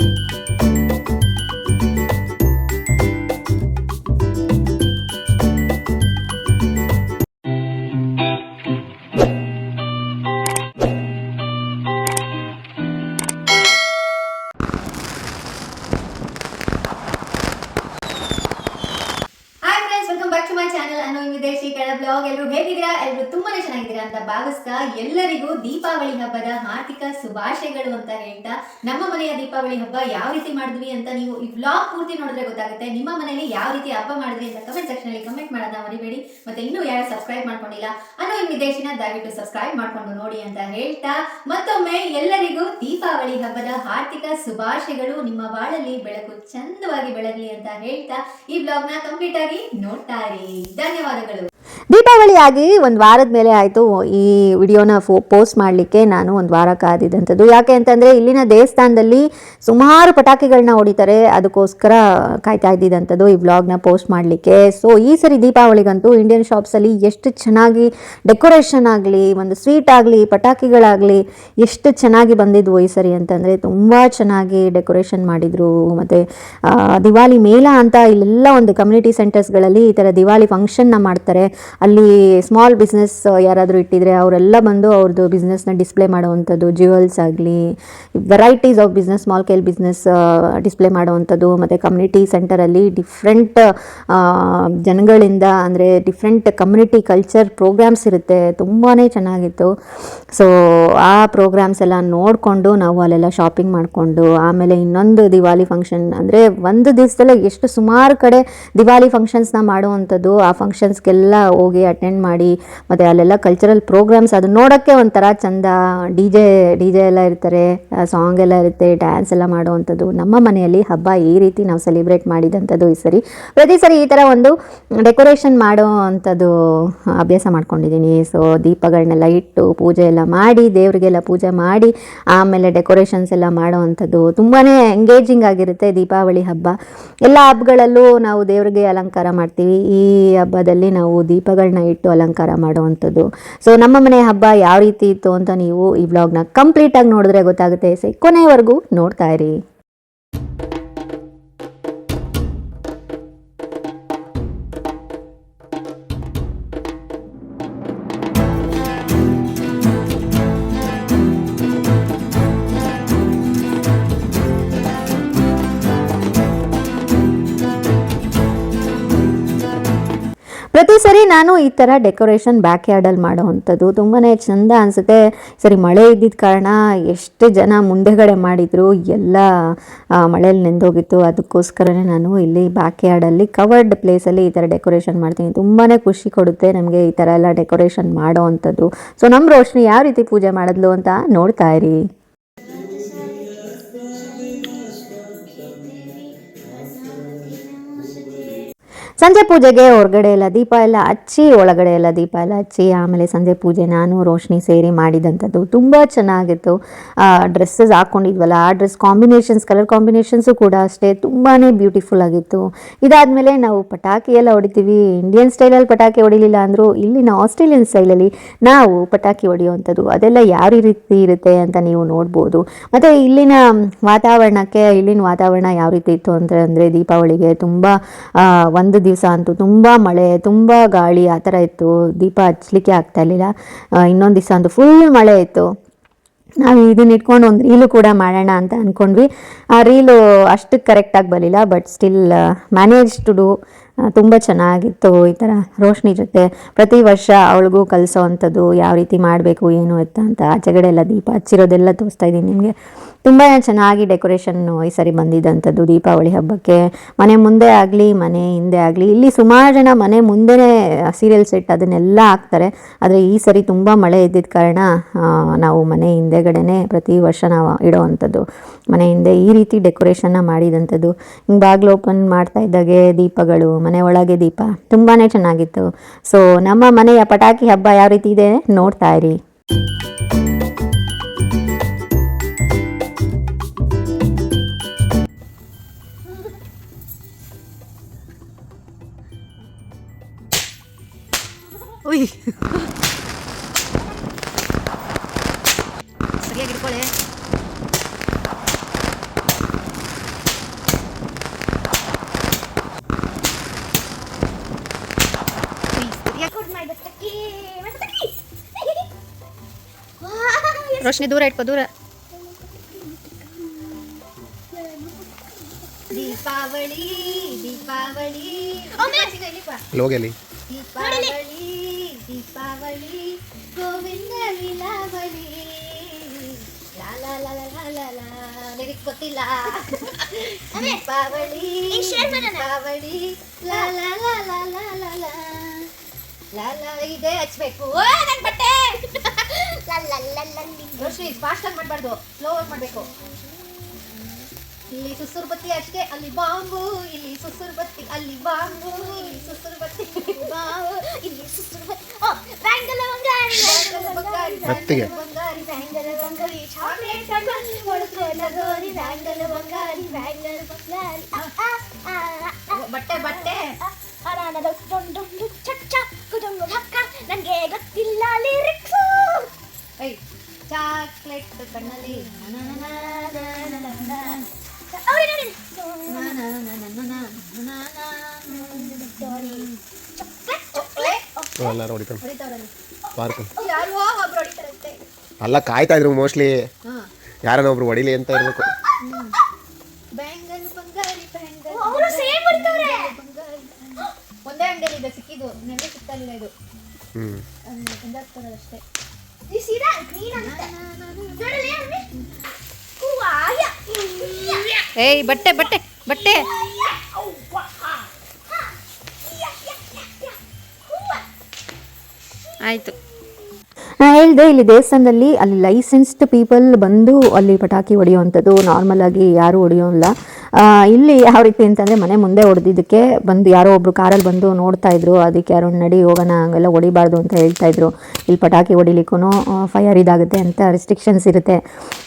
you. ವಿದೇಶಿ ಕೆಳ blog ಎಲ್ಲರೂ ಹೇಗಿದ್ದೀರಾ? ಎಲ್ಲರೂ ತುಂಬಾನೇ ಚೆನ್ನಾಗಿದ್ದೀರಾ ಅಂತ ಭಾವಿಸ್ತಾ ಎಲ್ಲರಿಗೂ ದೀಪಾವಳಿ ಹಬ್ಬದ ಆರ್ಥಿಕ ಶುಭಾಶಯಗಳು ಅಂತ ಹೇಳ್ತಾ ನಮ್ಮ ಮನೆಯ ದೀಪಾವಳಿ ಹಬ್ಬ ಯಾವ ರೀತಿ ಮಾಡಿದ್ವಿ ಅಂತ ನೀವು ಈ ಬ್ಲಾಗ್ ಪೂರ್ತಿ ನೋಡಿದ್ರೆ ಗೊತ್ತಾಗುತ್ತೆ. ನಿಮ್ಮ ಮನೆಯಲ್ಲಿ ಯಾವ ರೀತಿ ಹಬ್ಬ ಮಾಡಿದ್ರಿ ಅಂತ ಕಮೆಂಟ್ ಸೆಕ್ಷನ್ ಅಲ್ಲಿ ಕಮೆಂಟ್ ಮಾಡೋದನ್ನ ಮರಿಬೇಡಿ. ಮತ್ತೆ ಇನ್ನೂ ಯಾರು ಸಬ್ಸ್ಕ್ರೈಬ್ ಮಾಡ್ಕೊಂಡಿಲ್ಲ, ಅನ್ನೋ ಈ ವಿದೇಶಿನ ದಯವಿಟ್ಟು ಸಬ್ಸ್ಕ್ರೈಬ್ ಮಾಡ್ಕೊಂಡು ನೋಡಿ ಅಂತ ಹೇಳ್ತಾ ಮತ್ತೊಮ್ಮೆ ಎಲ್ಲರಿಗೂ ದೀಪಾವಳಿ ಹಬ್ಬದ ಆರ್ಥಿಕ ಶುಭಾಶಯಗಳು. ನಿಮ್ಮ ಬಾಳಲ್ಲಿ ಬೆಳಕು ಚಂದವಾಗಿ ಬೆಳಗಲಿ ಅಂತ ಹೇಳ್ತಾ ಈ ಬ್ಲಾಗ್ನ ಕಂಪ್ಲೀಟ್ ಆಗಿ ನೋಡ್ತಾ ಇರಿ. ಧನ್ಯವಾದಗಳು. ದೀಪಾವಳಿ ಆಗಿ ಒಂದು ವಾರದ ಮೇಲೆ ಆಯಿತು ಈ ವಿಡಿಯೋನ ಫೋ, ಪೋಸ್ಟ್ ಮಾಡಲಿಕ್ಕೆ ನಾನು ಒಂದು ವಾರ ಕಾದಿದ್ದಂಥದ್ದು. ಯಾಕೆ ಅಂತಂದರೆ ಇಲ್ಲಿನ ದೇವಸ್ಥಾನದಲ್ಲಿ ಸುಮಾರು ಪಟಾಕಿಗಳನ್ನ ಹೊಡಿತಾರೆ. ಅದಕ್ಕೋಸ್ಕರ ಕಾಯ್ತಾ ಇದ್ದಿದ್ದಂಥದ್ದು ಈ ವ್ಲಾಗ್ನ ಪೋಸ್ಟ್ ಮಾಡಲಿಕ್ಕೆ. ಸೊ ಈ ಸರಿ ದೀಪಾವಳಿಗಂತೂ ಇಂಡಿಯನ್ ಶಾಪ್ಸಲ್ಲಿ ಎಷ್ಟು ಚೆನ್ನಾಗಿ ಡೆಕೋರೇಷನ್ ಆಗಲಿ, ಒಂದು ಸ್ವೀಟ್ ಆಗಲಿ, ಪಟಾಕಿಗಳಾಗಲಿ ಎಷ್ಟು ಚೆನ್ನಾಗಿ ಬಂದಿದ್ವು ಈ ಸರಿ ಅಂತಂದರೆ ತುಂಬ ಚೆನ್ನಾಗಿ ಡೆಕೋರೇಷನ್ ಮಾಡಿದರು. ಮತ್ತು ದಿವಾಲಿ ಮೇಳ ಅಂತ ಇಲ್ಲೆಲ್ಲ ಒಂದು ಕಮ್ಯುನಿಟಿ ಸೆಂಟರ್ಸ್ಗಳಲ್ಲಿ ಈ ಥರ ದಿವಾಲಿ ಫಂಕ್ಷನ್ನ ಮಾಡ್ತಾರೆ. ಅಲ್ಲಿ ಸ್ಮಾಲ್ ಬಿಸ್ನೆಸ್ ಯಾರಾದರೂ ಇಟ್ಟಿದ್ರೆ ಅವರೆಲ್ಲ ಬಂದು ಅವ್ರದ್ದು ಬಿಸ್ನೆಸ್ನ ಡಿಸ್ಪ್ಲೇ ಮಾಡುವಂಥದ್ದು ಜ್ಯುವೆಲ್ಸ್ ಆಗಲಿ varieties of business small scale business display ಮಾಡುವಂಥದ್ದು, ಮತ್ತು ಕಮ್ಯುನಿಟಿ ಸೆಂಟರಲ್ಲಿ ಡಿಫ್ರೆಂಟ್ ಜನಗಳಿಂದ ಅಂದರೆ ಡಿಫ್ರೆಂಟ್ ಕಮ್ಯುನಿಟಿ ಕಲ್ಚರ್ ಪ್ರೋಗ್ರಾಮ್ಸ್ ಇರುತ್ತೆ. ತುಂಬಾ ಚೆನ್ನಾಗಿತ್ತು. ಸೊ ಆ ಪ್ರೋಗ್ರಾಮ್ಸ್ ಎಲ್ಲ ನೋಡಿಕೊಂಡು ನಾವು ಅಲ್ಲೆಲ್ಲ ಶಾಪಿಂಗ್ ಮಾಡಿಕೊಂಡು, ಆಮೇಲೆ ಇನ್ನೊಂದು ದಿವಾಲಿ ಫಂಕ್ಷನ್ ಅಂದರೆ ಒಂದು ದಿವಸದಲ್ಲೇ ಎಷ್ಟು ಸುಮಾರು ಕಡೆ ದಿವಾಲಿ ಫಂಕ್ಷನ್ಸ್ನ ಮಾಡುವಂಥದ್ದು, ಆ ಫಂಕ್ಷನ್ಸ್ಗೆಲ್ಲ ಹೋಗಿ ಅಟೆಂಡ್ ಮಾಡಿ, ಮತ್ತು ಅಲ್ಲೆಲ್ಲ ಕಲ್ಚರಲ್ ಪ್ರೋಗ್ರಾಮ್ಸ್ ಅದು ನೋಡೋಕ್ಕೆ ಒಂಥರ ಚಂದ. ಡಿ ಜೆ ಡಿ ಜೆ ಎಲ್ಲ ಇರ್ತಾರೆ ಸಾಂಗ್ ಎಲ್ಲ ಇರುತ್ತೆ ಡ್ಯಾನ್ಸ್ ಎಲ್ಲ ಮಾಡುವಂಥದ್ದು. ನಮ್ಮ ಮನೆಯಲ್ಲಿ ಹಬ್ಬ ಈ ರೀತಿ ನಾವು ಸೆಲೆಬ್ರೇಟ್ ಮಾಡಿದಂಥದ್ದು ಈ ಸರಿ. ಪ್ರತಿ ಸರಿ ಈ ಥರ ಒಂದು ಡೆಕೋರೇಷನ್ ಮಾಡೋ ಅಂಥದ್ದು ಅಭ್ಯಾಸ ಮಾಡ್ಕೊಂಡಿದ್ದೀನಿ. ಸೊ ದೀಪಗಳನ್ನೆಲ್ಲ ಇಟ್ಟು ಪೂಜೆ ಎಲ್ಲ ಮಾಡಿ, ದೇವರಿಗೆಲ್ಲ ಪೂಜೆ ಮಾಡಿ, ಆಮೇಲೆ ಡೆಕೋರೇಷನ್ಸ್ ಎಲ್ಲ ಮಾಡೋ ಅಂಥದ್ದು ತುಂಬಾ ಎಂಗೇಜಿಂಗ್ ಆಗಿರುತ್ತೆ ದೀಪಾವಳಿ ಹಬ್ಬ. ಎಲ್ಲ ಹಬ್ಬಗಳಲ್ಲೂ ನಾವು ದೇವರಿಗೆ ಅಲಂಕಾರ ಮಾಡ್ತೀವಿ. ಈ ಹಬ್ಬದಲ್ಲಿ ನಾವು ದೀಪಗಳನ್ನ ಇಟ್ಟು ಅಲಂಕಾರ ಮಾಡುವಂಥದ್ದು. ಸೊ ನಮ್ಮ ಮನೆ ಹಬ್ಬ ಯಾವ ರೀತಿ ಇತ್ತು ಅಂತ ನೀವು ಈ ವ್ಲಾಗ್ನ ಕಂಪ್ಲೀಟಾಗಿ ನೋಡಿದ್ರೆ ಗೊತ್ತಾಗುತ್ತೆ. ಸೈ ಕೊನೆವರೆಗೂ ನೋಡ್ತಾ ಇರಿ. ನಾನು ಈ ಥರ ಡೆಕೋರೇಷನ್ ಬ್ಯಾಕ್ ಯಾರ್ಡಲ್ಲಿ ಮಾಡೋವಂಥದ್ದು ತುಂಬಾ ಚೆಂದ ಅನಿಸುತ್ತೆ. ಸರಿ, ಮಳೆ ಇದ್ದಿದ್ದ ಕಾರಣ ಎಷ್ಟು ಜನ ಮುಂದೆಗಡೆ ಮಾಡಿದರು, ಎಲ್ಲ ಮಳೆಯಲ್ಲಿ ನೆಂದೋಗಿತ್ತು. ಅದಕ್ಕೋಸ್ಕರನೇ ನಾನು ಇಲ್ಲಿ ಬ್ಯಾಕ್ ಯಾರ್ಡಲ್ಲಿ ಕವರ್ಡ್ ಪ್ಲೇಸಲ್ಲಿ ಈ ಥರ ಡೆಕೋರೇಷನ್ ಮಾಡ್ತೀನಿ. ತುಂಬಾ ಖುಷಿ ಕೊಡುತ್ತೆ ನಮಗೆ ಈ ಥರ ಎಲ್ಲ ಡೆಕೋರೇಷನ್ ಮಾಡೋ ಅಂಥದ್ದು ಸೊ ನಮ್ಮ ರೋಶ್ನಿ ಯಾವ ರೀತಿ ಪೂಜೆ ಮಾಡಿದ್ಲು ಅಂತ ನೋಡ್ತಾ ಇರಿ. ಸಂಜೆ ಪೂಜೆಗೆ ಹೊರಗಡೆ ಎಲ್ಲ ದೀಪ ಎಲ್ಲ ಹಚ್ಚಿ, ಒಳಗಡೆ ಎಲ್ಲ ದೀಪ ಎಲ್ಲ ಹಚ್ಚಿ, ಆಮೇಲೆ ಸಂಜೆ ಪೂಜೆ ನಾನು, ರೋಶ್ನಿ ಸೇರಿ ಮಾಡಿದಂಥದ್ದು ತುಂಬ ಚೆನ್ನಾಗಿತ್ತು. ಡ್ರೆಸ್ಸಸ್ ಹಾಕ್ಕೊಂಡಿದ್ವಲ್ಲ ಆ ಡ್ರೆಸ್ ಕಾಂಬಿನೇಷನ್ಸ್ ಕಲರ್ ಕಾಂಬಿನೇಷನ್ಸು ಕೂಡ ಅಷ್ಟೇ ತುಂಬಾ ಬ್ಯೂಟಿಫುಲ್ ಆಗಿತ್ತು. ಇದಾದಮೇಲೆ ನಾವು ಪಟಾಕಿ ಎಲ್ಲ ಹೊಡಿತೀವಿ. ಇಂಡಿಯನ್ ಸ್ಟೈಲಲ್ಲಿ ಪಟಾಕಿ ಹೊಡಿಲಿಲ್ಲ ಅಂದರೂ, ಇಲ್ಲಿನ ಆಸ್ಟ್ರೇಲಿಯನ್ ಸ್ಟೈಲಲ್ಲಿ ನಾವು ಪಟಾಕಿ ಹೊಡೆಯುವಂಥದ್ದು. ಅದೆಲ್ಲ ಯಾವ ರೀತಿ ಇರುತ್ತೆ ಅಂತ ನೀವು ನೋಡ್ಬೋದು. ಮತ್ತು ಇಲ್ಲಿನ ವಾತಾವರಣಕ್ಕೆ, ಇಲ್ಲಿನ ವಾತಾವರಣ ಯಾವ ರೀತಿ ಇತ್ತು ಅಂತ ಅಂದರೆ ದೀಪಾವಳಿಗೆ ತುಂಬ ಒಂದು ದಿವಸ ಅಂತೂ ತುಂಬ ಮಳೆ, ತುಂಬ ಗಾಳಿ ಆ ಥರ ಇತ್ತು. ದೀಪ ಹಚ್ಚಲಿಕ್ಕೆ ಆಗ್ತಾ ಇರಲಿಲ್ಲ. ಇನ್ನೊಂದು ದಿವಸ ಅಂತೂ ಫುಲ್ ಮಳೆ ಇತ್ತು. ನಾವು ಇದನ್ನ ಇಟ್ಕೊಂಡು ಒಂದು ರೀಲು ಕೂಡ ಮಾಡೋಣ ಅಂತ ಅಂದ್ಕೊಂಡ್ವಿ ಆ ರೀಲು ಅಷ್ಟಕ್ಕೆ ಕರೆಕ್ಟಾಗಿ ಬರಲಿಲ್ಲ but still manage to do ತುಂಬ ಚೆನ್ನಾಗಿತ್ತು ಈ ಥರ ರೋಶ್ನಿ ಜೊತೆ. ಪ್ರತಿ ವರ್ಷ ಅವಳಿಗೂ ಕಲಿಸೋ ಅಂಥದ್ದು ಯಾವ ರೀತಿ ಮಾಡಬೇಕು, ಏನು ಅಂತ ಆಚೆಗಡೆ ಎಲ್ಲ ದೀಪ ಹಚ್ಚಿರೋದೆಲ್ಲ ತೋರಿಸ್ತಾ ಇದ್ದೀನಿ ನಿಮಗೆ. ತುಂಬ ಚೆನ್ನಾಗಿ ಡೆಕೋರೇಷನ್ನು ಈ ಸರಿ ಬಂದಿದ್ದಂಥದ್ದು ದೀಪಾವಳಿ ಹಬ್ಬಕ್ಕೆ. ಮನೆ ಮುಂದೆ ಆಗಲಿ, ಮನೆ ಹಿಂದೆ ಆಗಲಿ, ಇಲ್ಲಿ ಸುಮಾರು ಜನ ಮನೆ ಮುಂದೆನೇ ಸೀರಿಯಲ್ ಸೆಟ್ ಅದನ್ನೆಲ್ಲ ಹಾಕ್ತಾರೆ. ಆದರೆ ಈ ಸರಿ ತುಂಬ ಮಳೆ ಇದ್ದಿದ್ದ ಕಾರಣ ನಾವು ಮನೆ ಹಿಂದೆಗಡೆನೇ ಪ್ರತಿ ವರ್ಷ ನಾವು ಇಡೋವಂಥದ್ದು ಮನೆ ಹಿಂದೆ ಈ ರೀತಿ ಡೆಕೋರೇಷನ್ನ ಮಾಡಿದಂಥದ್ದು ಹಿಂಗೆ ಬಾಗಿಲು ಓಪನ್ ಮಾಡ್ತಾ ಇದ್ದಾಗೆ ದೀಪಗಳು, ಮನೆ ಒಳಗೆ ದೀಪ ತುಂಬಾ ಚೆನ್ನಾಗಿತ್ತು. ಸೊ ನಮ್ಮ ಮನೆಯ ಪಟಾಕಿ ಹಬ್ಬ ಯಾವ ರೀತಿ ಇದೆ ನೋಡ್ತಾ ಇರಿ. ಉಯ್ ಸರಿಯಾಗಿ ಇಟ್ಕೊಳ್ಳಿ ರೋಶನಿ ದೂರ ಇಟ್ಕೋ ದೂರ. ದೀಪಾವಳಿ ದೀಪಾವಳಿ. ಲೋಗಲಿ ದೀಪಾವಳಿ. ಲೀಲಾವಳಿ ಗೋವಿಂದ ಲೀಲಾವಳಿ ಲಾಲ ಗೊತ್ತಿಲ್ಲ ಲಾಲ ಇದೆ ಹಚ್ಬೇಕು ಬಟ್ಟೆ ಫಾಸ್ಟ್ ಆಗಿ ಮಾಡಬಾರ್ದು ಸ್ಲೋ ಆಗಿ ಮಾಡಬೇಕು ಇಲ್ಲಿ ಸುಸುರು ಬತ್ತಿ ಅಷ್ಟೇ ಅಲ್ಲಿ ಬಾಂಬು ಇಲ್ಲಿ ಸುಸುರು ಬತ್ತಿ ಅಲ್ಲಿ ಬಾಂಬು ಇಲ್ಲಿ ಸುಸುರು ಬತ್ತಿ ಬಾಂಬು ಇಲ್ಲಿ ಸುಸುರು ಬತ್ತಿ ಓ ಬ್ಯಾಂಗಲ ಬಂಗಾರಿ ಬ್ಯಾಂಗಲ ಬಂಗಾರಿ ಬ್ಯಾಂಗಲ್ ಬಂಗಾರಿ ಬ್ಯಾಂಗಲ ಬಂಗಾರಿ ಚಾಕ್ಲೇಟ್ ಕಣ್ಣಲ್ಲಿ ಹೊಡೆದ್ರೆ ನಗೋರಿ ಬ್ಯಾಂಗಲ ಬಂಗಾರಿ ಬ್ಯಾಂಗಲ ಬಂಗಾರಿ ಆ, ಆ, ಆ, ಆ. ಬಟ್ಟೆ ಬಟ್ಟೆ ನನಗೆ ಗೊತ್ತಿಲ್ಲ ಲಿರಿಕ್ಸು ಏಯ್ ಚಾಕ್ಲೇಟ್ ಕಣ್ಣಲ್ಲಿ ಅಲ್ಲ ಕಾಯ್ತಾ ಇದ್ರು ಮೋಸ್ಟ್ಲಿ. ಯಾರನ್ನ ಒಬ್ರು ಹೊಡಿಲಿ ಅಂತ ಇರ್ಬೇಕು. ಸಿಕ್ಕಿದ್ದು. ಇದು. ಹ್ಮ್. ಅಷ್ಟೇ ಸೀದಾ ಅಂತ. ಏಯ್, ಬಟ್ಟೆ ಬಟ್ಟೆ ಬಟ್ಟೆ. ಆಯಿತು. ಹೇಳಿದೆ ಇಲ್ಲಿ ದೇವಸ್ಥಾನದಲ್ಲಿ ಅಲ್ಲಿ ಲೈಸೆನ್ಸ್ಡ್ ಪೀಪಲ್ ಬಂದು ಅಲ್ಲಿ ಪಟಾಕಿ ಹೊಡೆಯುವಂಥದ್ದು ನಾರ್ಮಲ್ ಆಗಿ ಯಾರೂ ಹೊಡೆಯೋಲ್ಲ. ಇಲ್ಲಿ ಯಾವ ರೀತಿ ಅಂತಂದರೆ ಮನೆ ಮುಂದೆ ಹೊಡೆದಿದ್ದಕ್ಕೆ ಬಂದು ಯಾರೋ ಒಬ್ರು ಕಾರಲ್ಲಿ ಬಂದು ನೋಡ್ತಾ ಇದ್ರು, ಅದಕ್ಕೆ ಯಾರೋ ನಡಿ ಹೋಗೋಣ, ಹಂಗೆಲ್ಲ ಹೊಡಿಬಾರ್ದು ಅಂತ ಹೇಳ್ತಾ ಇದ್ರು. ಇಲ್ಲಿ ಪಟಾಕಿ ಹೊಡಿಲಿಕ್ಕೂ ಫೈರ್ ಇದಾಗುತ್ತೆ ಅಂತ ರೆಸ್ಟ್ರಿಕ್ಷನ್ಸ್ ಇರುತ್ತೆ.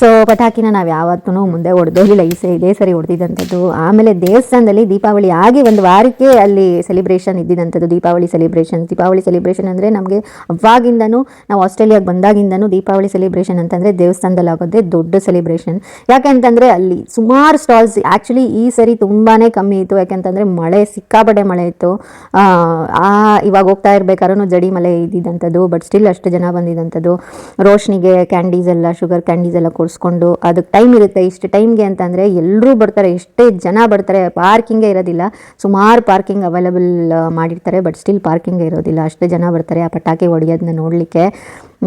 ಸೊ ಪಟಾಕಿನ ನಾವು ಯಾವತ್ತೂ ಮುಂದೆ ಹೊಡೆದೋಗಿಲ್ಲ ಈ ಸರಿ ಇದೇ ಸರಿ ಹೊಡೆದಿದ್ದಂಥದ್ದು ಆಮೇಲೆ ದೇವಸ್ಥಾನದಲ್ಲಿ ದೀಪಾವಳಿ ಆಗಿ ಒಂದು ವಾರಕ್ಕೆ ಅಲ್ಲಿ ಸೆಲೆಬ್ರೇಷನ್ ಇದ್ದಿದ್ದಂಥದ್ದು ದೀಪಾವಳಿ ಸೆಲೆಬ್ರೇಷನ್ ದೀಪಾವಳಿ ಸೆಲೆಬ್ರೇಷನ್ ಅಂದರೆ ನಮಗೆ ಅವಾಗಿಂದನೂ ನಾವು ಆಸ್ಟ್ರೇಲಿಯಾಗೆ ಬಂದಾಗಿಂದನೂ ದೀಪಾವಳಿ ಸೆಲೆಬ್ರೇಷನ್ ಅಂತಂದರೆ ದೇವಸ್ಥಾನದಲ್ಲಿ ಆಗೋದೇ ದೊಡ್ಡ ಸೆಲಿಬ್ರೇಷನ್ ಯಾಕೆಂತಂದರೆ ಅಲ್ಲಿ ಸುಮಾರು ಸ್ಟಾಲ್ಸ್ ಆ್ಯಕ್ಚುಲಿ ಈ ಸರಿ ತುಂಬಾ ಕಮ್ಮಿ ಇತ್ತು. ಯಾಕೆಂತಂದರೆ ಮಳೆ ಸಿಕ್ಕಾಪಟ್ಟೆ ಮಳೆ ಇತ್ತು. ಆ, ಇವಾಗ ಹೋಗ್ತಾ ಇರಬೇಕಾದ್ರೂ ಜಡಿ ಮಳೆ ಇದ್ದಿದ್ದಂಥದ್ದು ಬಟ್ ಸ್ಟಿಲ್ ಅಷ್ಟು ಜನ ಬಂದಿದ್ದಂಥದ್ದು ರೋಶ್ನಿಗೆ ಕ್ಯಾಂಡೀಸ್ ಎಲ್ಲ ಶುಗರ್ ಕ್ಯಾಂಡೀಸ್ ಎಲ್ಲ ಕೊಡಿಸ್ಕೊಂಡು ಅದಕ್ಕೆ ಟೈಮ್ ಇರುತ್ತೆ. ಇಷ್ಟು ಟೈಮ್ಗೆ ಅಂತಂದರೆ ಎಲ್ಲರೂ ಬರ್ತಾರೆ. ಎಷ್ಟೇ ಜನ ಬರ್ತಾರೆ ಪಾರ್ಕಿಂಗೇ ಇರೋದಿಲ್ಲ. ಸುಮಾರು ಪಾರ್ಕಿಂಗ್ ಅವೈಲೇಬಲ್ ಮಾಡಿರ್ತಾರೆ ಬಟ್ ಸ್ಟಿಲ್ ಪಾರ್ಕಿಂಗೇ ಇರೋದಿಲ್ಲ. ಅಷ್ಟೇ ಜನ ಬರ್ತಾರೆ. ಆ ಪಟಾಕಿ ಹೊಡೆಯೋದನ್ನ ನೋಡಲಿಕ್ಕೆ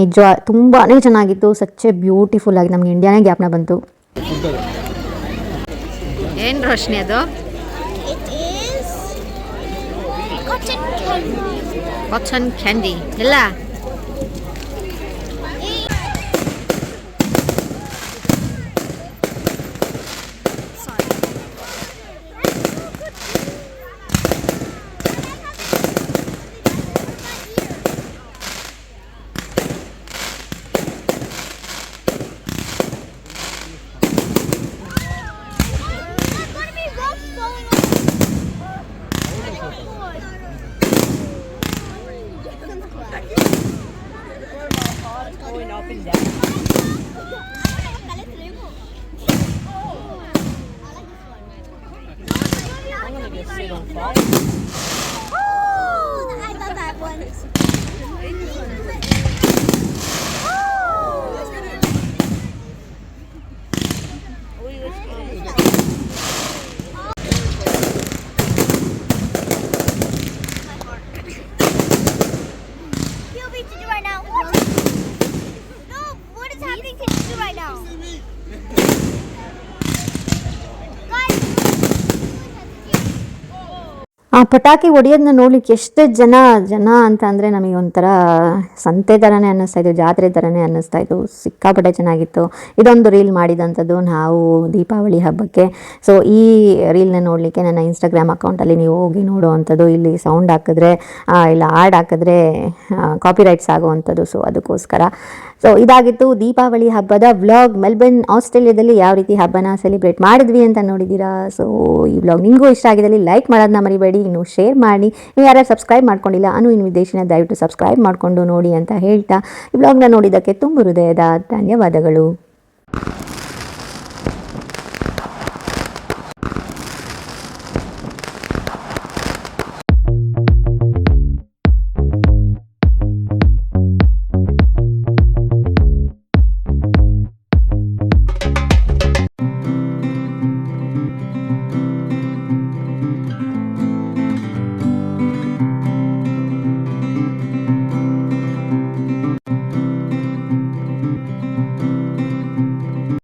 ನಿಜ ತುಂಬಾ ಚೆನ್ನಾಗಿತ್ತು. ಸಚ್ಚೆ ಬ್ಯೂಟಿಫುಲ್ ಆಗಿ ನಮ್ಗೆ ಇಂಡಿಯಾನೇ ಗ್ಯಾಪ್ನ ಬಂತು. ಏನು ರೋಶ್ನಿ ಅದು? It is cotton candy. Cotton candy ಎಲ್ಲ ಪಟಾಕಿ ಹೊಡೆಯೋದನ್ನ ನೋಡ್ಲಿಕ್ಕೆ ಎಷ್ಟು ಜನ ಜನ ಅಂತ ಅಂದರೆ ನಮಗೆ ಒಂಥರ ಸಂತೆ ಥರನೇ ಅನ್ನಿಸ್ತಾ ಇತ್ತು, ಜಾತ್ರೆ ಥರನೇ ಅನ್ನಿಸ್ತಾ ಸಿಕ್ಕಾಪಟ್ಟೆ ಚೆನ್ನಾಗಿತ್ತು. ಇದೊಂದು ರೀಲ್ ಮಾಡಿದಂಥದ್ದು ನಾವು ದೀಪಾವಳಿ ಹಬ್ಬಕ್ಕೆ. ಸೊ ಈ ರೀಲ್ನ ನೋಡಲಿಕ್ಕೆ ನನ್ನ ಇನ್ಸ್ಟಾಗ್ರಾಮ್ ಅಕೌಂಟಲ್ಲಿ ನೀವು ಹೋಗಿ ನೋಡುವಂಥದ್ದು. ಇಲ್ಲಿ ಸೌಂಡ್ ಹಾಕಿದ್ರೆ ಇಲ್ಲ ಹಾಡ್ ಹಾಕಿದ್ರೆ ಕಾಪಿರೈಟ್ಸ್ ಆಗುವಂಥದ್ದು. ಸೊ ಅದಕ್ಕೋಸ್ಕರ. ಸೊ ಇದಾಗಿತ್ತು ದೀಪಾವಳಿ ಹಬ್ಬದ ವ್ಲಾಗ್. ಮೆಲ್ಬರ್ನ್, ಆಸ್ಟ್ರೇಲಿಯಾದಲ್ಲಿ ಯಾವ ರೀತಿ ಹಬ್ಬನ ಸೆಲೆಬ್ರೇಟ್ ಮಾಡಿದ್ವಿ ಅಂತ ನೋಡಿದ್ದೀರಾ? ಸೊ ಈ ವ್ಲಾಗ್ ನಿಮಗೂ ಇಷ್ಟ ಆಗಿದ್ದಲ್ಲಿ ಲೈಕ್ ಮಾಡೋದನ್ನ ಮರಿಬೇಡಿ, ಇನ್ನು ಶೇರ್ ಮಾಡಿ. ನೀವು ಯಾರು ಸಬ್ಸ್ಕ್ರೈಬ್ ಮಾಡ್ಕೊಂಡಿಲ್ಲ, ಅನು ಇನ್ವಿಟೇಷನ್ ದಯವಿಟ್ಟು ಸಬ್ಸ್ಕ್ರೈಬ್ ಮಾಡಿಕೊಂಡು ನೋಡಿ ಅಂತ ಹೇಳ್ತಾ ಈ ವ್ಲಾಗ್ನ ನೋಡಿದ್ದಕ್ಕೆ ತುಂಬ ಹೃದಯದ ಧನ್ಯವಾದಗಳು.